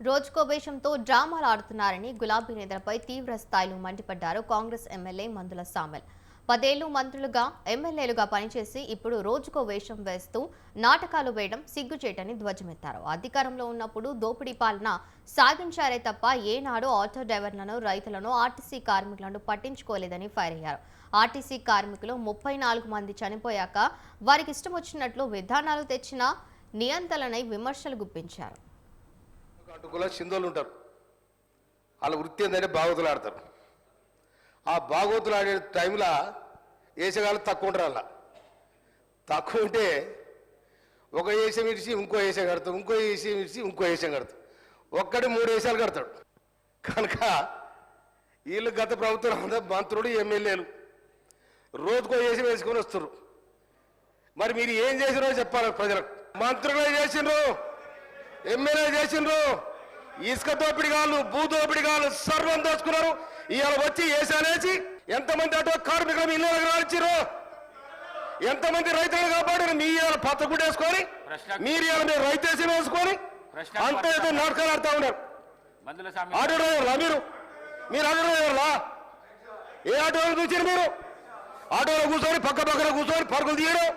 రోజుకో వేషంతో డ్రామాలు ఆడుతున్నారని గులాబీ నేతలపై తీవ్ర స్థాయిలో మండిపడ్డారు కాంగ్రెస్ ఎమ్మెల్యే మందుల సామెల్. పదేళ్ళు మంత్రులుగా ఎమ్మెల్యేలుగా పనిచేసి ఇప్పుడు రోజుకో వేషం వేస్తూ నాటకాలు వేయడం సిగ్గుచేటని ధ్వజమెత్తారు. అధికారంలో ఉన్నప్పుడు దోపిడీ పాలన సాగించారే తప్ప ఏనాడు ఆటో డ్రైవర్లను రైతులను ఆర్టీసీ కార్మికులను పట్టించుకోలేదని ఫైర్ అయ్యారు. ఆర్టీసీ కార్మికులు ముప్పై నాలుగు మంది చనిపోయాక వారికి ఇష్టం వచ్చినట్లు విధానాలు తెచ్చిన నియంత్రణై విమర్శలు గుప్పించారు. అటుకుల సింధులు ఉంటారు. వాళ్ళ వృత్తి ఏంటంటే భాగవతులు ఆడతారు. ఆ భాగవతులు ఆడే టైంలో వేసేగాళ్ళు తక్కువ ఉంటారు అలా. తక్కువ ఉంటే ఒక వేషం ఇడిచి ఇంకో వేషం కడతాం ఇంకో వేషం ఇడిచి ఇంకో వేషం కడతాం ఒక్కడి మూడు వేషాలు కడతాడు. కనుక వీళ్ళు గత ప్రభుత్వం అంతా మంత్రులు ఎమ్మెల్యేలు రోజుకో వేషం వేసుకొని వస్తారు మరి మీరు ఏం చేసినో చెప్పాలి ప్రజలకు. మంత్రులే చేసిండ్రు ఎమ్మెల్యే చేసిండ్రు ఇసుక దోపిడిగాళ్ళు భూ దోపిడిగాళ్ళు సర్వం దోచుకున్నారు ఇవాళ వచ్చి ఏసాలేసి ఎంతమంది అటో కార్మికులు ఇల్లు రాల్చారు ఎంతమంది రైతులను కాపాడారు మీ ఇవాళ ప్రశ్న- మీరు ఇవాళ మీరు రైతేసి వేసుకొని అంత ఏదో నాటకాలు ఆడుతూ ఉన్నారు. ఆటో డ్రైవర్లా మీరు? మీరు ఆటో డ్రైవర్లా? ఏ ఆటోలో చూసారు మీరు? ఆటోలో కూర్చొని పక్క పక్కన కూర్చొని పరుగులు తీయడం.